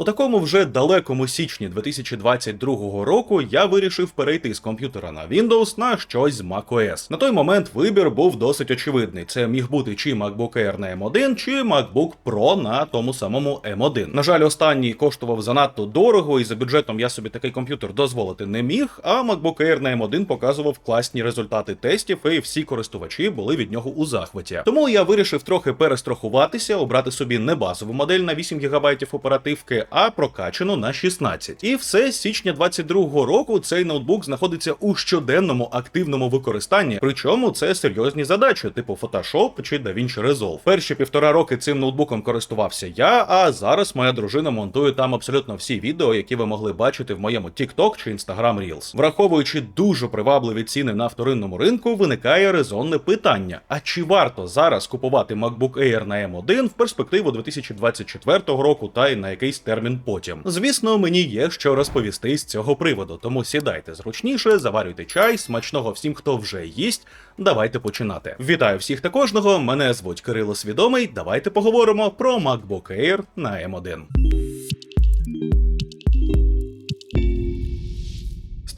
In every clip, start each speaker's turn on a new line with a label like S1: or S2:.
S1: У такому вже далекому січні 2022 року я вирішив перейти з комп'ютера на Windows на щось з macOS. На той момент вибір був досить очевидний. Це міг бути чи MacBook Air на M1, чи MacBook Pro на тому самому M1. На жаль, останній коштував занадто дорого, і за бюджетом я собі такий комп'ютер дозволити не міг. А MacBook Air на M1 показував класні результати тестів, і всі користувачі були від нього у захваті. Тому я вирішив трохи перестрахуватися, обрати собі не базову модель на 8 ГБ оперативки, а прокачану на 16. І все з січня 22 року цей ноутбук знаходиться у щоденному активному використанні. Причому це серйозні задачі, типу Photoshop чи DaVinci Resolve. Перші півтора роки цим ноутбуком користувався я, а зараз моя дружина монтує там абсолютно всі відео, які ви могли бачити в моєму TikTok чи Instagram Reels. Враховуючи дуже привабливі ціни на вторинному ринку, виникає резонне питання: а чи варто зараз купувати MacBook Air на M1 в перспективу 2024 року та й на якийсь термін потім? Звісно, мені є що розповісти з цього приводу, тому сідайте зручніше, заварюйте чай, смачного всім, хто вже їсть. Давайте починати. Вітаю всіх та кожного. Мене звуть Кирило Свідомий. Давайте поговоримо про MacBook Air на M1.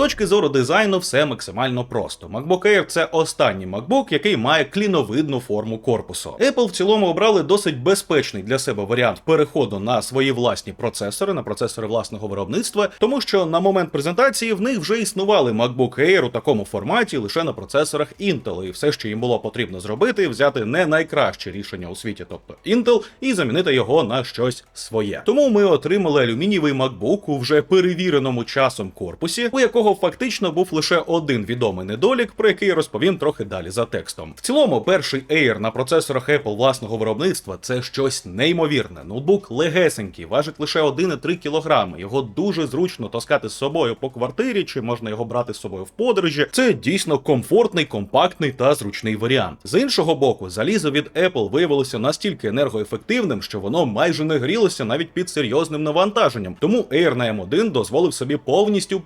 S1: Точки зору дизайну все максимально просто. MacBook Air – це останній MacBook, який має кліновидну форму корпусу. Apple в цілому обрали досить безпечний для себе варіант переходу на свої власні процесори, на процесори власного виробництва, тому що на момент презентації в них вже існували MacBook Air у такому форматі лише на процесорах Intel, і все, що їм було потрібно зробити, взяти не найкраще рішення у світі, тобто Intel, і замінити його на щось своє. Тому ми отримали алюмінієвий MacBook у вже перевіреному часом корпусі, у якого фактично був лише один відомий недолік, про який я розповім трохи далі за текстом. В цілому, перший Air на процесорах Apple власного виробництва це щось неймовірне. Ноутбук легесенький, важить лише 1,3 кг. Його дуже зручно таскати з собою по квартирі, чи можна його брати з собою в подорожі. Це дійсно комфортний, компактний та зручний варіант. З іншого боку, залізо від Apple виявилося настільки енергоефективним, що воно майже не грілося навіть під серйозним навантаженням. Тому Air на M1 дозволив собі повністю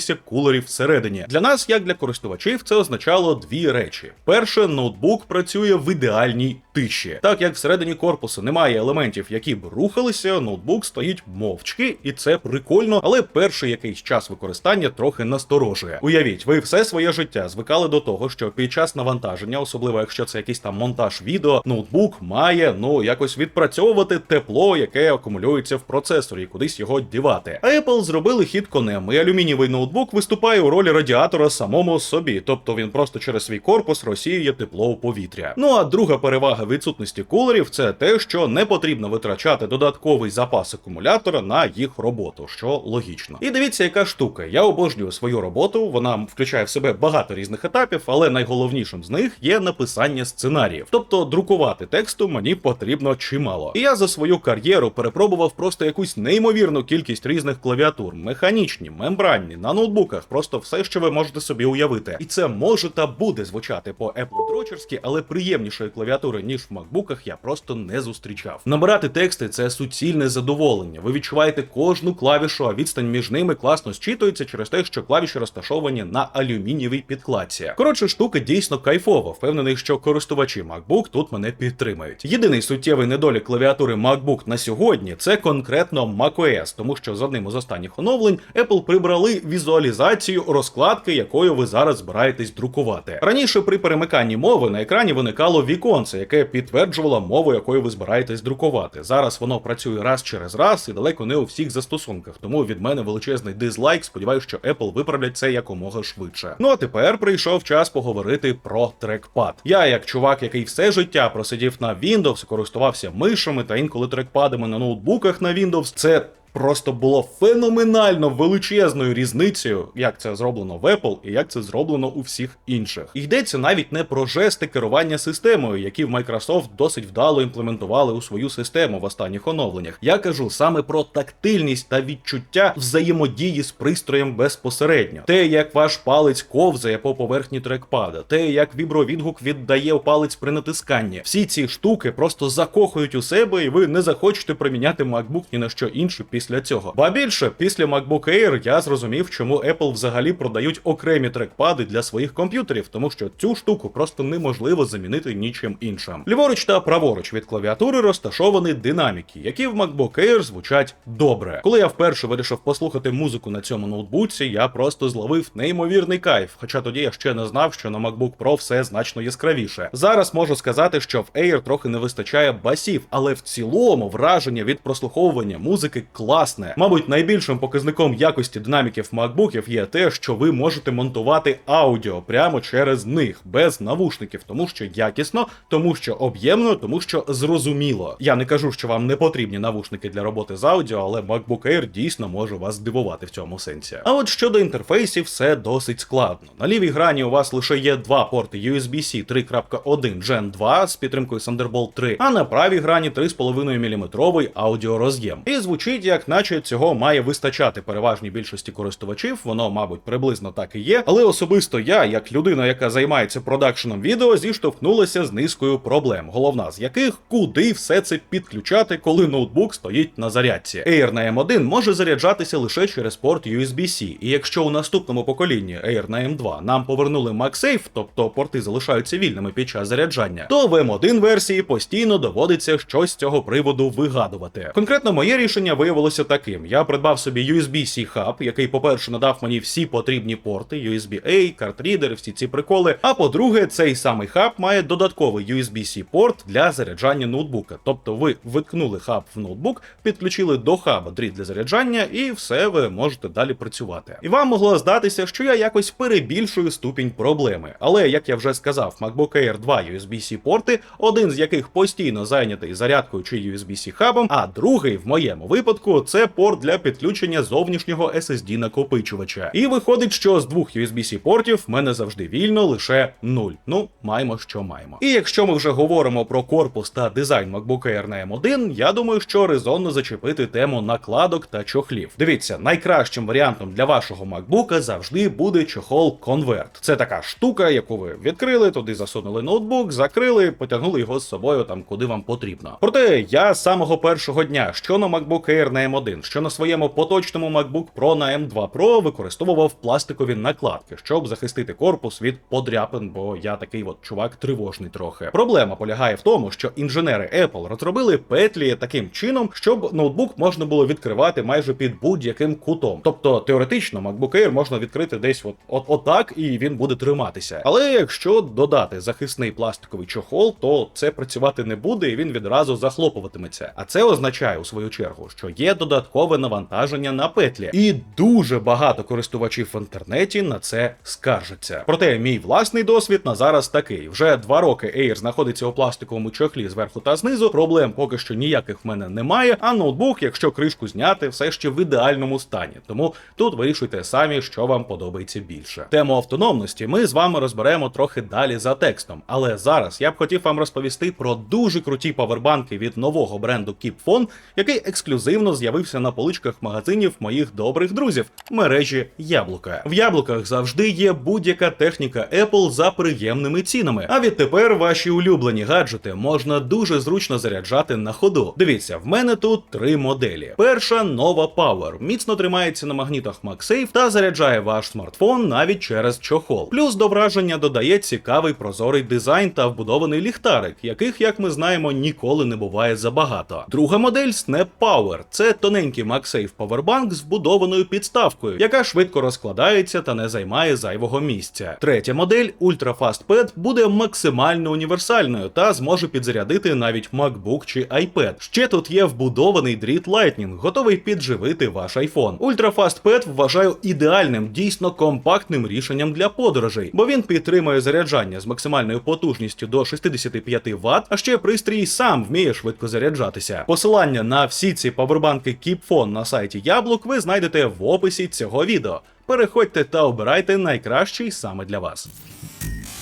S1: позбавитися кулерів всередині. Для нас, як для користувачів, це означало дві речі: перше, ноутбук працює в ідеальній тиші. Так як всередині корпусу немає елементів, які б рухалися, ноутбук стоїть мовчки, і це прикольно, але перший якийсь час використання трохи насторожує. Уявіть, ви все своє життя звикали до того, що під час навантаження, особливо якщо це якийсь там монтаж відео, ноутбук має ну якось відпрацьовувати тепло, яке акумулюється в процесорі, кудись його дівати. А Apple зробили хід конем, і алюмінієвий ноутбук виступає у ролі радіатора самому собі, тобто він просто через свій корпус розсіює тепло у повітря. Ну а друга перевага відсутності кулерів це те, що не потрібно витрачати додатковий запас акумулятора на їх роботу, що логічно. І дивіться, яка штука. Я обожнюю свою роботу, вона включає в себе багато різних етапів, але найголовнішим з них є написання сценаріїв. Тобто друкувати тексту мені потрібно чимало. І я за свою кар'єру перепробував просто якусь неймовірну кількість різних клавіатур, механічні, мембранні, на ноутбуках, просто все, що ви можете собі уявити. І це може та буде звучати по Apple дрочерськи, але приємнішої клавіатури, ніж в макбуках, я просто не зустрічав. Набирати тексти це суцільне задоволення. Ви відчуваєте кожну клавішу, а відстань між ними класно зчитується через те, що клавіші розташовані на алюмінієвій підкладці. Коротше, штука дійсно кайфова. Впевнений, що користувачі MacBook тут мене підтримають. Єдиний суттєвий недолік клавіатури MacBook на сьогодні це конкретно macOS, тому що з одним із останніх оновлень Apple прибрали візуалізацію розкладки, якою ви зараз збираєтесь друкувати. Раніше при перемиканні мови на екрані виникало віконце, яке підтверджувало мову, якою ви збираєтесь друкувати. Зараз воно працює раз через раз і далеко не у всіх застосунках. Тому від мене величезний дизлайк. Сподіваюся, що Apple виправлять це якомога швидше. Ну а тепер прийшов час поговорити про трекпад. Я, як чувак, який все життя просидів на Windows, користувався мишами та інколи трекпадами на ноутбуках на Windows, це просто було феноменально величезною різницею, як це зроблено в Apple і як це зроблено у всіх інших. Йдеться навіть не про жести керування системою, які в Microsoft досить вдало імплементували у свою систему в останніх оновленнях. Я кажу саме про тактильність та відчуття взаємодії з пристроєм безпосередньо. Те, як ваш палець ковзає по поверхні трекпада, те, як вібровідгук віддає палець при натисканні. Всі ці штуки просто закохують у себе, і ви не захочете приміняти MacBook ні на що інше після після цього. Ба більше, після MacBook Air я зрозумів, чому Apple взагалі продають окремі трекпади для своїх комп'ютерів, тому що цю штуку просто неможливо замінити нічим іншим. Ліворуч та праворуч від клавіатури розташовані динаміки, які в MacBook Air звучать добре. Коли я вперше вирішив послухати музику на цьому ноутбуці, я просто зловив неймовірний кайф. Хоча тоді я ще не знав, що на MacBook Pro все значно яскравіше. Зараз можу сказати, що в Air трохи не вистачає басів, але в цілому враження від прослуховування музики класне. Мабуть, найбільшим показником якості динаміків MacBookів є те, що ви можете монтувати аудіо прямо через них, без навушників, тому що якісно, тому що об'ємно, тому що зрозуміло. Я не кажу, що вам не потрібні навушники для роботи з аудіо, але MacBook Air дійсно може вас здивувати в цьому сенсі. А от щодо інтерфейсів, все досить складно. На лівій грані у вас лише є два порти USB-C 3.1 Gen 2 з підтримкою Thunderbolt 3, а на правій грані 3,5 мм аудіороз'єм. І звучить, як наче цього має вистачати переважній більшості користувачів, воно, мабуть, приблизно так і є. Але особисто я, як людина, яка займається продакшеном відео, зіштовхнулася з низкою проблем, головна з яких куди все це підключати, коли ноутбук стоїть на зарядці. Air на M1 може заряджатися лише через порт USB-C, і якщо у наступному поколінні Air на M2 нам повернули MagSafe, тобто порти залишаються вільними під час заряджання, то в M1 версії постійно доводиться щось з цього приводу вигадувати. Конкретно моє рішення виявилося таким: я придбав собі USB-C хаб, який, по-перше, надав мені всі потрібні порти, USB-A, картрідер, всі ці приколи. А по-друге, цей самий хаб має додатковий USB-C порт для заряджання ноутбука. Тобто ви виткнули хаб в ноутбук, підключили до хаба дріт для заряджання, і все ви можете далі працювати. І вам могло здатися, що я якось перебільшую ступінь проблеми. Але як я вже сказав, MacBook Air 2 USB-C порти, один з яких постійно зайнятий зарядкою чи USB-C хабом, а другий в моєму випадку це порт для підключення зовнішнього SSD накопичувача. І виходить, що з двох USB-C портів в мене завжди вільно лише нуль. Ну, маємо, що маємо. І якщо ми вже говоримо про корпус та дизайн MacBook Air на M1, я думаю, що резонно зачепити тему накладок та чохлів. Дивіться, найкращим варіантом для вашого MacBook завжди буде чохол Convert. Це така штука, яку ви відкрили, туди засунули ноутбук, закрили, потягнули його з собою там, куди вам потрібно. Проте я з самого першого дня, що на MacBook Air на M1, що на своєму поточному MacBook Pro на M2 Pro використовував пластикові накладки, щоб захистити корпус від подряпин, бо я такий от чувак тривожний трохи. Проблема полягає в тому, що інженери Apple розробили петлі таким чином, щоб ноутбук можна було відкривати майже під будь-яким кутом. Тобто теоретично MacBook Air можна відкрити десь от, от отак, і він буде триматися. Але якщо додати захисний пластиковий чохол, то це працювати не буде, і він відразу захлопуватиметься. А це означає у свою чергу, що є додаткове навантаження на петлі, і дуже багато користувачів в інтернеті на це скаржаться. Проте мій власний досвід на зараз такий: вже два роки Air знаходиться у пластиковому чохлі зверху та знизу. Проблем поки що ніяких в мене немає. А ноутбук, якщо кришку зняти, все ще в ідеальному стані. Тому тут вирішуйте самі, що вам подобається більше. Тему автономності ми з вами розберемо трохи далі за текстом. Але зараз я б хотів вам розповісти про дуже круті павербанки від нового бренду KeepPhone, який ексклюзивно з'явився на поличках магазинів моїх добрих друзів мережі Яблука. В яблуках завжди є будь-яка техніка Apple за приємними цінами. А відтепер ваші улюблені гаджети можна дуже зручно заряджати на ходу. Дивіться, в мене тут три моделі. Перша нова Power, міцно тримається на магнітах MagSafe та заряджає ваш смартфон навіть через чохол. Плюс до враження додає цікавий прозорий дизайн та вбудований ліхтарик, яких, як ми знаємо, ніколи не буває забагато. Друга модель Snap Power. Це тоненький MagSafe Powerbank з вбудованою підставкою, яка швидко розкладається та не займає зайвого місця. Третя модель Ultra Fast Pad буде максимально універсальною та зможе підзарядити навіть MacBook чи iPad. Ще тут є вбудований дріт Lightning, готовий підживити ваш iPhone. Ultra Fast Pad вважаю ідеальним, дійсно компактним рішенням для подорожей, бо він підтримує заряджання з максимальною потужністю до 65 Вт, а ще пристрій сам вміє швидко заряджатися. Посилання на всі ці павербанки KeepPhone на сайті Яблук ви знайдете в описі цього відео. Переходьте та обирайте найкращий саме для вас.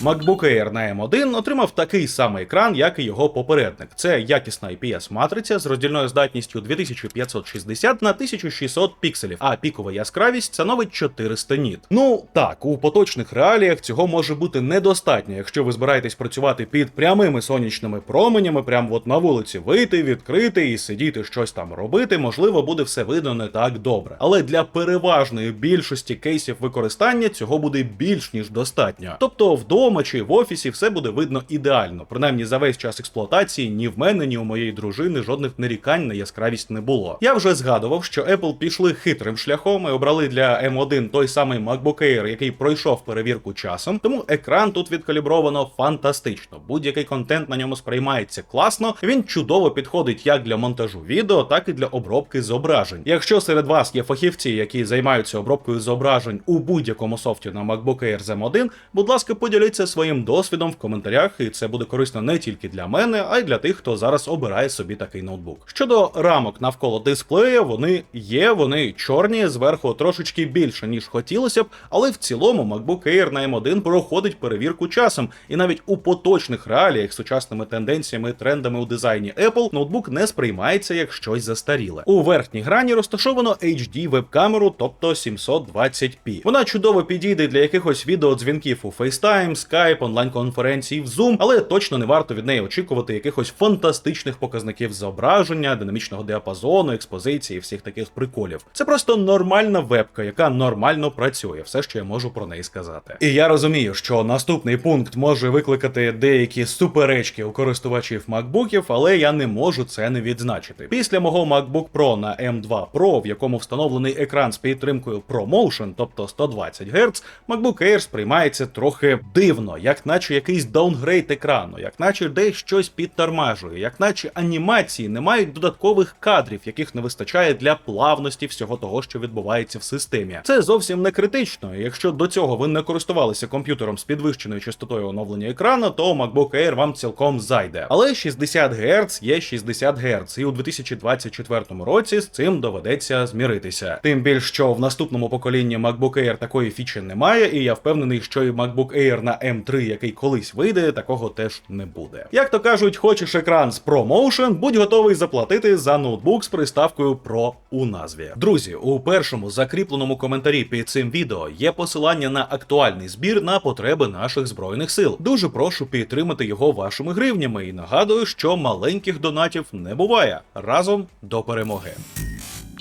S1: MacBook Air на M1 отримав такий самий екран, як і його попередник. Це якісна IPS матриця з роздільною здатністю 2560 на 1600 пікселів, а пікова яскравість становить 400 ніт. Ну так, у поточних реаліях цього може бути недостатньо, якщо ви збираєтесь працювати під прямими сонячними променями, прямо от на вулиці вийти, відкрити і сидіти щось там робити, можливо, буде все видно не так добре. Але для переважної більшості кейсів використання цього буде більш ніж достатньо. Тобто вдома чи в офісі все буде видно ідеально. Принаймні за весь час експлуатації ні в мене, ні у моєї дружини жодних нарікань на яскравість не було. Я вже згадував, що Apple пішли хитрим шляхом і обрали для M1 той самий MacBook Air, який пройшов перевірку часом. Тому екран тут відкалібровано фантастично. Будь-який контент на ньому сприймається класно. Він чудово підходить як для монтажу відео, так і для обробки зображень. Якщо серед вас є фахівці, які займаються обробкою зображень у будь-якому софті на MacBook Air z 1 будь ласка, поділіться своїм досвідом в коментарях, і це буде корисно не тільки для мене, а й для тих, хто зараз обирає собі такий ноутбук. Щодо рамок навколо дисплея, вони є, вони чорні, зверху трошечки більше, ніж хотілося б, але в цілому MacBook Air на M1 проходить перевірку часом, і навіть у поточних реаліях сучасними тенденціями і трендами у дизайні Apple ноутбук не сприймається як щось застаріле. У верхній грані розташовано HD веб-камеру, тобто 720p. Вона чудово підійде для якихось відеодзвінків у FaceTime, Skype, онлайн-конференцій в Zoom, але точно не варто від неї очікувати якихось фантастичних показників зображення, динамічного діапазону, експозиції всіх таких приколів. Це просто нормальна вебка, яка нормально працює. Все, що я можу про неї сказати. І я розумію, що наступний пункт може викликати деякі суперечки у користувачів MacBookів, але я не можу це не відзначити. Після мого MacBook Pro на M2 Pro, в якому встановлений екран з підтримкою ProMotion, тобто 120 Гц, MacBook Air сприймається трохи дивно, як наче якийсь даунгрейд екрану, як наче десь щось підтормажує, як наче анімації не мають додаткових кадрів, яких не вистачає для плавності всього того, що відбувається в системі. Це зовсім не критично. Якщо до цього ви не користувалися комп'ютером з підвищеною частотою оновлення екрану, то MacBook Air вам цілком зайде. Але 60 Гц є 60 Гц, і у 2024 році з цим доведеться зміритися. Тим більш що в наступному поколінні MacBook Air такої фічі немає, і я впевнений, що і MacBook Air на M3, який колись вийде, такого теж не буде. Як то кажуть, хочеш екран з ProMotion, будь готовий заплатити за ноутбук з приставкою Pro у назві. Друзі, у першому закріпленому коментарі під цим відео є посилання на актуальний збір на потреби наших збройних сил. Дуже прошу підтримати його вашими гривнями і нагадую, що маленьких донатів не буває. Разом до перемоги.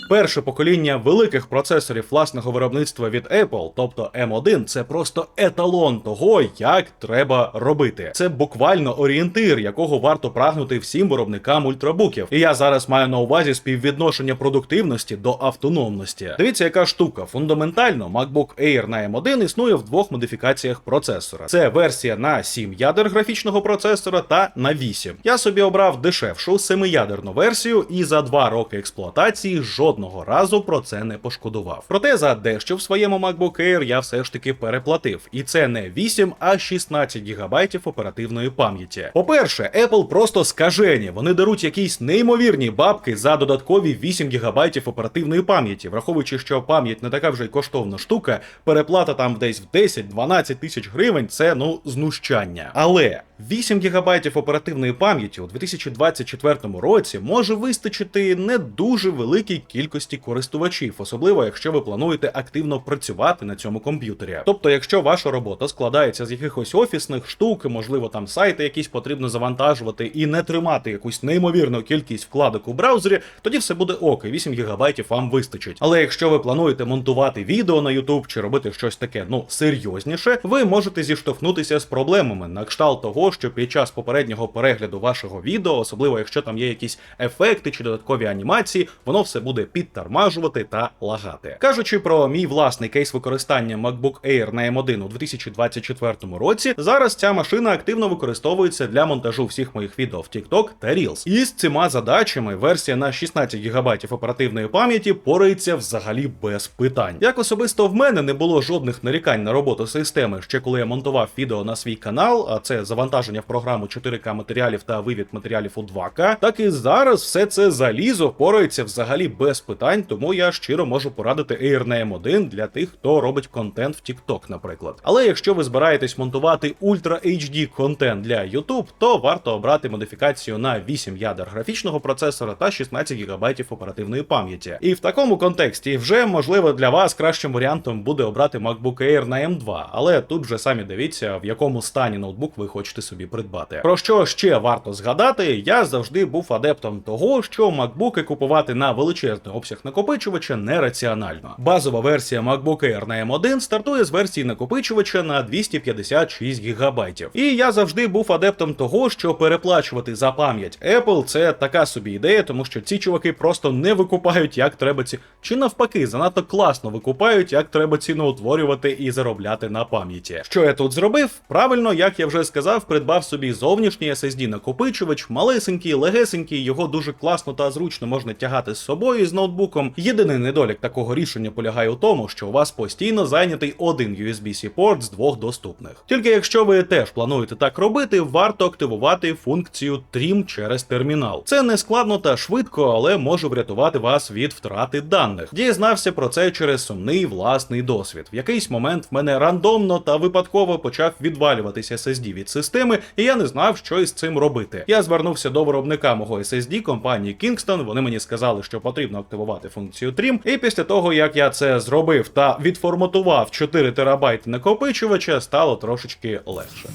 S1: Перше покоління великих процесорів власного виробництва від Apple, тобто M1, це просто еталон того, як треба робити. Це буквально орієнтир, якого варто прагнути всім виробникам ультрабуків. І я зараз маю на увазі співвідношення продуктивності до автономності. Дивіться, яка штука. Фундаментально MacBook Air на M1 існує в двох модифікаціях процесора. Це версія на 7 ядер графічного процесора та на 8. Я собі обрав дешевшу 7-ядерну версію, і за 2 роки експлуатації жодного жодного разу про це не пошкодував. Проте за дещо в своєму MacBook Air я все ж таки переплатив. І це не 8, а 16 гігабайтів оперативної пам'яті. По-перше, Apple просто скажені. Вони даруть якісь неймовірні бабки за додаткові 8 гігабайтів оперативної пам'яті, враховуючи, що пам'ять не така вже й коштовна штука, переплата там десь в 10-12 тисяч гривень це ну знущання. Але 8 гігабайтів оперативної пам'яті у 2024 році може вистачити не дуже великій кількості користувачів, особливо якщо ви плануєте активно працювати на цьому комп'ютері. Тобто, якщо ваша робота складається з якихось офісних штук, можливо, там сайти якісь потрібно завантажувати і не тримати якусь неймовірну кількість вкладок у браузері, тоді все буде ок, і 8 гігабайтів вам вистачить. Але якщо ви плануєте монтувати відео на YouTube чи робити щось таке, ну серйозніше, ви можете зіштовхнутися з проблемами на кшталт того, що під час попереднього перегляду вашого відео, особливо якщо там є якісь ефекти чи додаткові анімації, воно все буде підтормажувати та лагати. Кажучи про мій власний кейс використання MacBook Air на M1 у 2024 році, зараз ця машина активно використовується для монтажу всіх моїх відео в TikTok та Reels. І з цими задачами версія на 16 ГБ оперативної пам'яті порається взагалі без питань. Як особисто в мене не було жодних нарікань на роботу системи ще коли я монтував відео на свій канал, а це завантаження завантаження в програму 4К матеріалів та вивід матеріалів у 2К, так і зараз все це залізо впорається взагалі без питань, тому я щиро можу порадити Air Name 1 для тих, хто робить контент в TikTok, наприклад. Але якщо ви збираєтесь монтувати Ultra HD контент для YouTube, то варто обрати модифікацію на 8 ядер графічного процесора та 16 ГБ оперативної пам'яті. І в такому контексті вже можливо для вас кращим варіантом буде обрати MacBook Air на M2, але тут вже самі дивіться, в якому стані ноутбук ви хочете собі придбати. Про що ще варто згадати, я завжди був адептом того, що MacBook купувати на величезний обсяг накопичувача нераціонально. Базова версія MacBook Air на M1 стартує з версії накопичувача на 256 ГБ. І я завжди був адептом того, що переплачувати за пам'ять Apple це така собі ідея, тому що ці чуваки просто не викупають, як треба ці, чи навпаки, занадто класно викупають, як треба ціноутворювати і заробляти на пам'яті. Що я тут зробив? Правильно, як я вже сказав, придбав собі зовнішній SSD накопичувач, малесенький, легесенький, його дуже класно та зручно можна тягати з собою з ноутбуком. Єдиний недолік такого рішення полягає у тому, що у вас постійно зайнятий один USB-C порт з двох доступних. Тільки якщо ви теж плануєте так робити, варто активувати функцію Trim через термінал. Це не складно та швидко, але може врятувати вас від втрати даних. Дізнався про це через сумний власний досвід. В якийсь момент в мене рандомно та випадково почав відвалюватися SSD від системи, і я не знав, що із цим робити. Я звернувся до виробника мого SSD компанії Kingston. Вони мені сказали, що потрібно активувати функцію Trim. І після того, як я це зробив та відформатував 4 терабайти накопичувача, стало трошечки легше.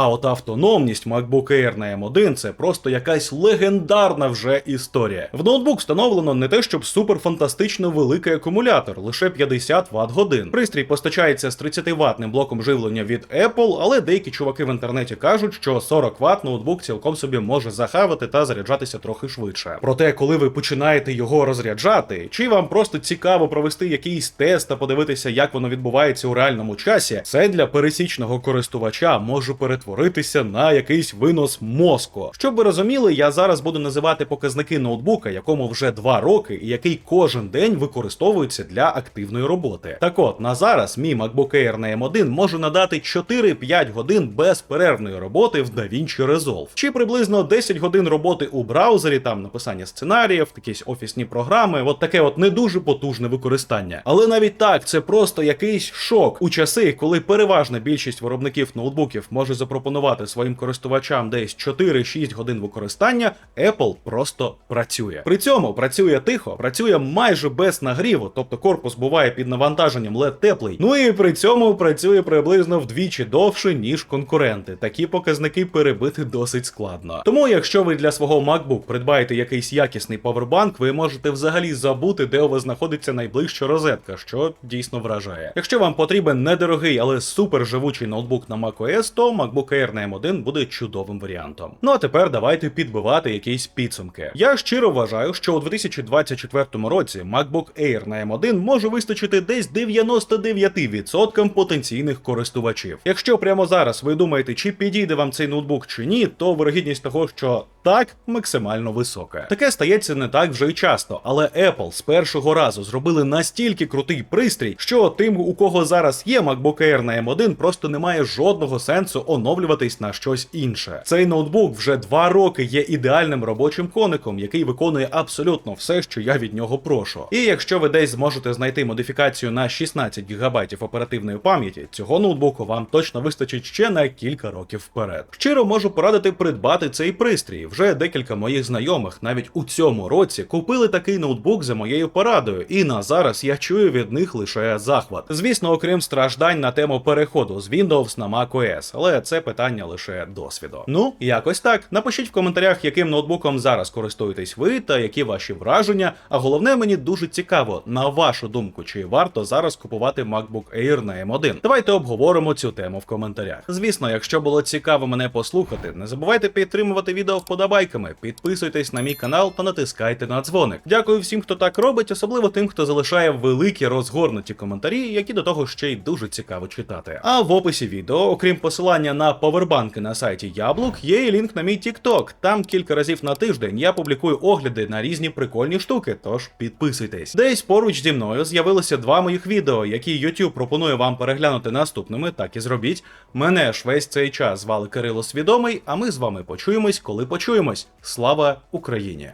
S1: А от автономність MacBook Air на M1 це просто якась легендарна вже історія. В ноутбук встановлено не те, щоб суперфантастично великий акумулятор, лише 50 Вт годин. Пристрій постачається з 30 ватним блоком живлення від Apple, але деякі чуваки в інтернеті кажуть, що 40 Вт ноутбук цілком собі може захавати та заряджатися трохи швидше. Проте, коли ви починаєте його розряджати, чи вам просто цікаво провести якийсь тест та подивитися, як воно відбувається у реальному часі, це для пересічного користувача може перетворитися на якийсь винос мозку. Щоб ви розуміли, я зараз буду називати показники ноутбука, якому вже 2 роки, і який кожен день використовується для активної роботи. Так от на зараз мій MacBook Air на M1 може надати 4-5 годин безперервної роботи в DaVinci Resolve, чи приблизно 10 годин роботи у браузері, там написання сценаріїв, якісь офісні програми, от таке от не дуже потужне використання. Але навіть так, це просто якийсь шок у часи, коли переважна більшість виробників ноутбуків може запропонувати своїм користувачам десь 4-6 годин використання, Apple просто працює. При цьому працює тихо, працює майже без нагріву, тобто корпус буває під навантаженням лед теплий. Ну і при цьому працює приблизно вдвічі довше, ніж конкуренти. Такі показники перебити досить складно. Тому, якщо ви для свого MacBook придбаєте якийсь якісний павербанк, ви можете взагалі забути, де у вас знаходиться найближча розетка, що дійсно вражає. Якщо вам потрібен недорогий, але супер живучий ноутбук на macOS, то MacBook Air на M1 буде чудовим варіантом. Ну а тепер давайте підбивати якісь підсумки. Я щиро вважаю, що у 2024 році MacBook Air на M1 може вистачити десь 99% потенційних користувачів. Якщо прямо зараз ви думаєте, чи підійде вам цей ноутбук чи ні, то вирогідність того, що так максимально висока. Таке стається не так вже й часто, але Apple з першого разу зробили настільки крутий пристрій, що тим, у кого зараз є MacBook Air на M1, просто немає жодного сенсу оновлюватись на щось інше. Цей ноутбук вже два роки є ідеальним робочим коником, який виконує абсолютно все, що я від нього прошу. І якщо ви десь зможете знайти модифікацію на 16 ГБ оперативної пам'яті, цього ноутбуку вам точно вистачить ще на кілька років вперед. Щиро можу порадити придбати цей пристрій. Вже декілька моїх знайомих навіть у цьому році купили такий ноутбук за моєю порадою, і на зараз я чую від них лише захват. Звісно, окрім страждань на тему переходу з Windows на macOS, але це питання лише досвіду. Ну, якось так. Напишіть в коментарях, яким ноутбуком зараз користуєтесь ви та які ваші враження. А головне, мені дуже цікаво, на вашу думку, чи варто зараз купувати MacBook Air на M1. Давайте обговоримо цю тему в коментарях. Звісно, якщо було цікаво мене послухати, не забувайте підтримувати відео вподобайками, підписуйтесь на мій канал та натискайте на дзвоник. Дякую всім, хто так робить, особливо тим, хто залишає великі розгорнуті коментарі, які до того ще й дуже цікаво читати. А в описі відео, окрім посилання на на повербанки на сайті Яблук, є і лінк на мій TikTok. Там кілька разів на тиждень я публікую огляди на різні прикольні штуки, тож підписуйтесь. Десь поруч зі мною з'явилося два моїх відео, які YouTube пропонує вам переглянути наступними, так і зробіть. Мене ж весь цей час звали Кирило Свідомий, а ми з вами почуємось, коли почуємось. Слава Україні!